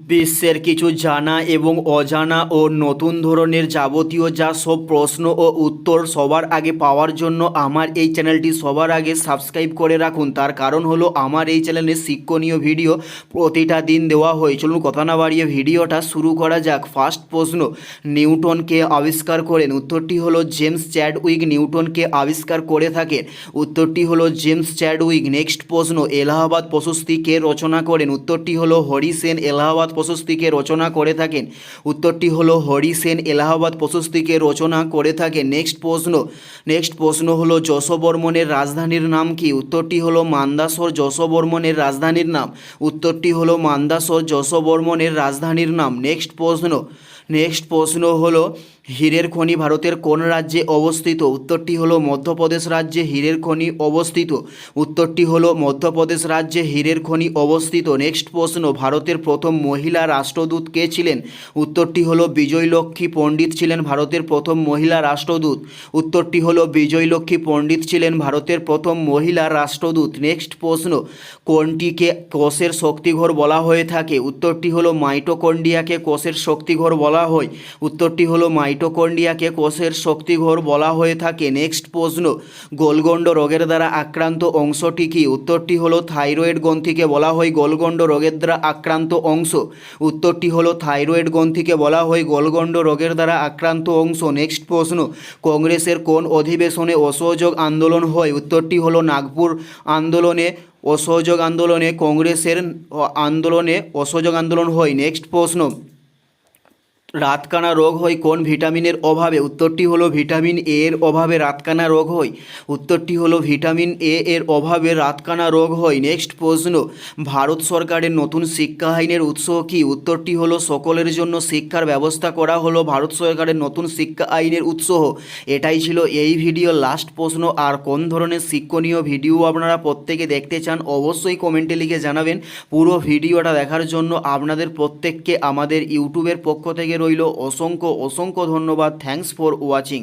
বিশ্বের কিছু জানা এবং অজানা ও নতুন ধরনের যাবতীয় যা সব প্রশ্ন ও উত্তর সবার আগে পাওয়ার জন্য আমার এই চ্যানেলটি সবার আগে সাবস্ক্রাইব করে রাখুন। তার কারণ হলো আমার এই চ্যানেলে শিক্ষণীয় ভিডিও প্রতিটা দিন দেওয়া হয়। চলুন কথা না বাড়িয়ে ভিডিওটা শুরু করা যাক। ফার্স্ট প্রশ্ন, নিউটনকে আবিষ্কার করেন। উত্তরটি হলো জেমস চ্যাডউইক নিউটনকে আবিষ্কার করে থাকেন। উত্তরটি হলো জেমস চ্যাডউইক। নেক্সট প্রশ্ন, এলাহাবাদ প্রশস্তি কে রচনা করেন? উত্তরটি হলো হরি সেন এলাহাবাদ প্রশস্তিকে রচনা করে থাকেন। উত্তরটি হলো, হরি সেন এলাহাবাদ প্রশস্তিকে রচনা করে থাকেন। নেক্সট প্রশ্ন নেক্সট প্রশ্ন হলো, যশোবর্মনের রাজধানীর নাম কি? উত্তরটি হলো, মান্দাসর যশোবর্মনের রাজধানীর নাম। উত্তরটি হলো, মান্দাসর যশোবর্মনের রাজধানীর নাম। নেক্সট প্রশ্ন নেক্সট প্রশ্ন হলো হীরের খনি ভারতের কোন রাজ্যে অবস্থিত? উত্তরটি হলো মধ্যপ্রদেশ রাজ্যে হীরের খনি অবস্থিত। উত্তরটি হলো মধ্যপ্রদেশ রাজ্যে হীরের খনি অবস্থিত। নেক্সট প্রশ্ন, ভারতের প্রথম মহিলা রাষ্ট্রদূত কে ছিলেন? উত্তরটি হলো বিজয়লক্ষ্মী পণ্ডিত ছিলেন ভারতের প্রথম মহিলা রাষ্ট্রদূত। উত্তরটি হলো বিজয়লক্ষ্মী পণ্ডিত ছিলেন ভারতের প্রথম মহিলা রাষ্ট্রদূত। নেক্সট প্রশ্ন, কোনটিকে কোষের শক্তিঘর বলা হয়ে থাকে? উত্তরটি হলো মাইটোকন্ডিয়াকে কোষের শক্তিঘর বলা হয়। উত্তরটি হলো মাইটোকন্ডিয়াকে কোষের শক্তিঘর বলা হয়ে থাকে। নেক্সট প্রশ্ন, গোলগণ্ড রোগের দ্বারা আক্রান্ত অংশটি কি? উত্তরটি হলো থাইরয়েড গ্রন্থিকে বলা হয় গোলগণ্ড রোগের দ্বারা আক্রান্ত অংশ। উত্তরটি হলো থাইরয়েড গ্রন্থিকে বলা হয় গোলগণ্ড রোগের দ্বারা আক্রান্ত অংশ। নেক্সট প্রশ্ন, কংগ্রেসের কোন অধিবেশনে অসহযোগ আন্দোলন হয়? উত্তরটি হলো নাগপুর আন্দোলনে অসহযোগ আন্দোলনে কংগ্রেসের আন্দোলনে অসহযোগ আন্দোলন হয়। নেক্সট প্রশ্ন রাতকানা রোগ হয় কোন ভিটামিনের অভাবে? উত্তরটি হলো ভিটামিন এ এর অভাবে রাতকানা রোগ হয় উত্তরটি হলো ভিটামিন এ এর অভাবে রাতকানা রোগ হয় নেক্সট প্রশ্ন, ভারত সরকারের নতুন শিক্ষা আইনের উৎস কি? উত্তরটি হলো সকলের জন্য শিক্ষার ব্যবস্থা করা হলো ভারত সরকারের নতুন শিক্ষা আইনের উৎস। এটাই ছিল এই ভিডিও লাস্ট প্রশ্ন। আর কোন ধরনের শিক্ষণীয় ভিডিও আপনারা প্রত্যেকে দেখতে চান, অবশ্যই কমেন্টে লিখে জানাবেন। পুরো ভিডিওটা দেখার জন্য আপনাদের প্রত্যেককে আমাদের ইউটিউবের পক্ষ থেকে রইল। অসংখ্য অসংখ্য ধন্যবাদ। Thanks for watching